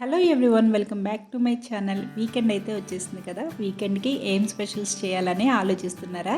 Hello everyone welcome back to my channel weekend అయితే వచ్చేసింది కదా వీకెండ్కి ఏం స్పెషల్స్ చేయాలని ఆలోచిస్తున్నారా?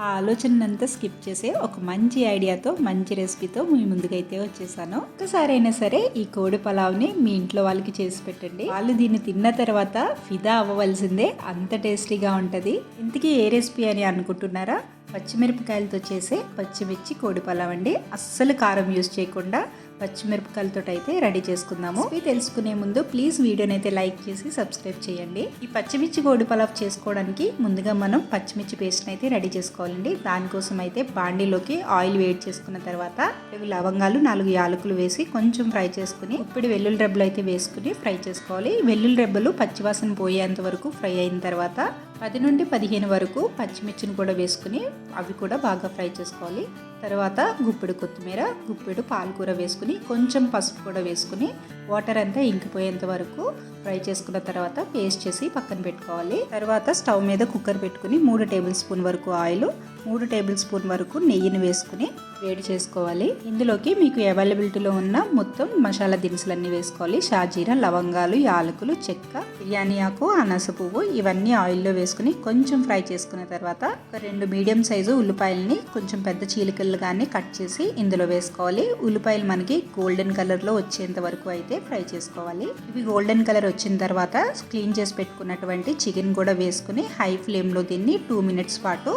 ఆ ఆలోచనంతా స్కిప్ చేసే ఒక మంచి ఐడియాతో మంచి రెసిపీతో మీ ముందుకైతే వచ్చేసాను. ఒకసారి అయినా సరే ఈ కోడి పలావ్ని మీ ఇంట్లో వాళ్ళకి చేసి పెట్టండి. వాళ్ళు దీన్ని తిన్న తర్వాత ఫిదా అవ్వవలసిందే అంత టేస్టీగా ఉంటుంది. ఇంతకీ ఏ రెసిపీ అని అనుకుంటున్నారా? పచ్చిమిరపకాయలతో చేసే పచ్చిమిర్చి కోడి పలావ్ అండి. అస్సలు కారం యూజ్ చేయకుండా పచ్చిమిరపకాయలతో అయితే రెడీ చేసుకుందాము. ఇవి తెలుసుకునే ముందు ప్లీజ్ వీడియోని అయితే లైక్ చేసి సబ్స్క్రైబ్ చేయండి. ఈ పచ్చిమిర్చి గోడి పలావ్ చేసుకోవడానికి ముందుగా మనం పచ్చిమిర్చి పేస్ట్ని అయితే రెడీ చేసుకోవాలండి. దానికోసం అయితే బాండీలోకి ఆయిల్ వేడి చేసుకున్న తర్వాత ఇవి లవంగాలు నాలుగు యాలకులు వేసి కొంచెం ఫ్రై చేసుకుని ఇప్పుడు వెల్లుల్లి రెబ్బలు అయితే వేసుకుని ఫ్రై చేసుకోవాలి. వెల్లుల్లి రెబ్బలు పచ్చివాసన పోయేంత వరకు ఫ్రై అయిన తర్వాత పది నుండి పదిహేను వరకు పచ్చిమిర్చిని కూడా వేసుకుని అవి కూడా బాగా ఫ్రై చేసుకోవాలి. తర్వాత గుప్పెడు కొత్తిమీర గుప్పెడు పాలకూర వేసుకుని కొంచెం పసుపు కూడా వేసుకుని వాటర్ అంతా ఇంకిపోయేంత వరకు ఫ్రై చేసుకున్న తర్వాత పేస్ట్ చేసి పక్కన పెట్టుకోవాలి. తర్వాత స్టవ్ మీద కుక్కర్ పెట్టుకుని మూడు టేబుల్ స్పూన్ వరకు ఆయిల్ మూడు టేబుల్ స్పూన్ వరకు నెయ్యిని వేసుకుని వేడి చేసుకోవాలి. ఇందులోకి మీకు అవైలబిలిటీలో ఉన్న మొత్తం మసాలా దినుసులన్నీ వేసుకోవాలి. షాజీరా లవంగాలు యాలకులు చెక్క బిర్యానీ ఆకు అనస పువ్వు ఇవన్నీ ఆయిల్లో వేసుకుని కొంచెం ఫ్రై చేసుకున్న తర్వాత ఒక రెండు మీడియం సైజు ఉల్లిపాయలని కొంచెం పెద్ద చీలికలు కానీ కట్ చేసి ఇందులో వేసుకోవాలి. ఉల్లిపాయలు మనకి గోల్డెన్ కలర్లో వచ్చేంత వరకు అయితే ఫ్రై చేసుకోవాలి. ఇవి గోల్డెన్ కలర్ వచ్చిన తర్వాత క్లీన్ చేసి పెట్టుకున్నటువంటి చికెన్ కూడా వేసుకుని హై ఫ్లేమ్లో దీన్ని టూ మినిట్స్ పాటు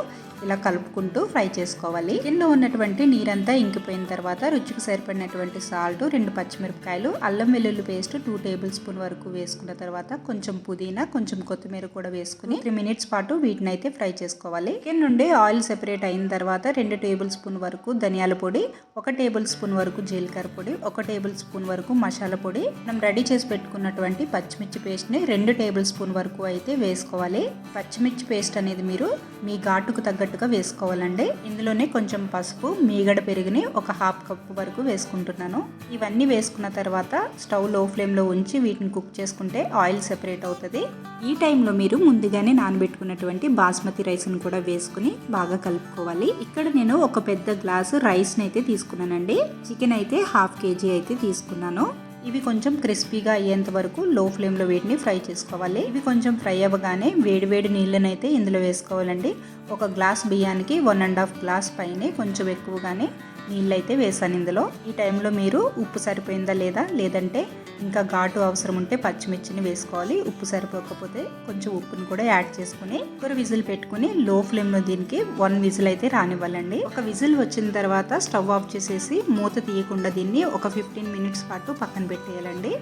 ఇలా కలుపుకుంటూ ఫ్రై చేసుకోవాలి. కింద ఉన్నటువంటి నీరంతా ఇంకిపోయిన తర్వాత రుచికి సరిపడినటువంటి సాల్ట్ రెండు పచ్చిమిరపకాయలు అల్లం వెల్లుల్లి పేస్ట్ టూ టేబుల్ స్పూన్ వరకు వేసుకున్న తర్వాత కొంచెం పుదీనా కొంచెం కొత్తిమీర కూడా వేసుకుని మినిట్స్ పాటు వీటిని అయితే ఫ్రై చేసుకోవాలి. చికెన్ నుండి ఆయిల్ సెపరేట్ అయిన తర్వాత రెండు టేబుల్ స్పూన్ వరకు ధనియాల పొడి ఒక టేబుల్ స్పూన్ వరకు జీలకర్ర పొడి ఒక టేబుల్ స్పూన్ వరకు మసాలా పొడి. మనం రెడీ చేసి పెట్టుకున్నటువంటి పచ్చిమిర్చి పేస్ట్ని రెండు టేబుల్ స్పూన్ వరకు అయితే వేసుకోవాలి. పచ్చిమిర్చి పేస్ట్ అనేది మీరు మీ ఘాటుకు తగ్గట్టుగా వేసుకోవాలండి. ఇందులోనే కొంచెం పసుపు మీగడ పెరుగుని ఒక హాఫ్ కప్ వరకు వేసుకుంటున్నాను. ఇవన్నీ వేసుకున్న తర్వాత స్టవ్లో ఫ్లేమ్లో ఉంచి వీటిని కుక్ చేసుకుంటే ఆయిల్ సెపరేట్ అవుతుంది. ఈ టైంలో మీరు ముందుగానే నానబెట్టుకున్నటువంటి బాస్మతి రైస్ని కూడా వేసుకుని బాగా కలుపుకోవాలి. ఇక్కడ నేను ఒక పెద్ద గ్లాసు రైస్ని అయితే తీసుకున్నానండి. చికెన్ అయితే హాఫ్ కేజీ అయితే తీసుకున్నాను. ఇవి కొంచెం క్రిస్పీగా అయ్యేంత వరకు లో ఫ్లేమ్లో వీటిని ఫ్రై చేసుకోవాలి. ఇవి కొంచెం ఫ్రై అవ్వగానే వేడి వేడి నీళ్ళనైతే ఇందులో వేసుకోవాలండి. ఒక గ్లాస్ బియ్యానికి వన్ అండ్ హాఫ్ గ్లాస్ పైనే కొంచెం ఎక్కువగానే నీళ్ళు అయితే వేసాను ఇందులో. ఈ టైంలో మీరు ఉప్పు సరిపోయిందా లేదా లేదంటే ఇంకా ఘాటు అవసరం ఉంటే పచ్చిమిర్చిని వేసుకోవాలి. ఉప్పు సరిపోకపోతే కొంచెం ఉప్పుని కూడా యాడ్ చేసుకుని ఒక విజిల్ పెట్టుకుని లో ఫ్లేమ్లో దీనికి వన్ విజిల్ అయితే రానివ్వాలండి. ఒక విజిల్ వచ్చిన తర్వాత స్టవ్ ఆఫ్ చేసేసి మూత తీయకుండా దీన్ని ఒక ఫిఫ్టీన్ మినిట్స్ పాటు పక్కన పెట్టేయాలండి.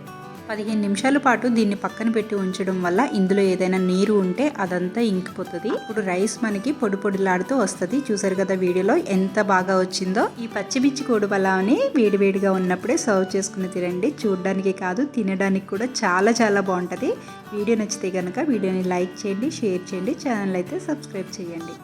పదిహేను నిమిషాల పాటు దీన్ని పక్కన పెట్టి ఉంచడం వల్ల ఇందులో ఏదైనా నీరు ఉంటే అదంతా ఇంకిపోతుంది. ఇప్పుడు రైస్ మనకి పొడి పొడిలాడుతూ వస్తుంది. చూసారు కదా వీడియోలో ఎంత బాగా వచ్చిందో. ఈ పచ్చిమిర్చి కోడి పలావ్ని వేడివేడిగా ఉన్నప్పుడే సర్వ్ చేసుకుని తినండి. చూడడానికి కాదు తినడానికి కూడా చాలా చాలా బాగుంటుంది. వీడియో నచ్చితే కనుక వీడియోని లైక్ చేయండి షేర్ చేయండి ఛానల్ అయితే సబ్స్క్రైబ్ చేయండి.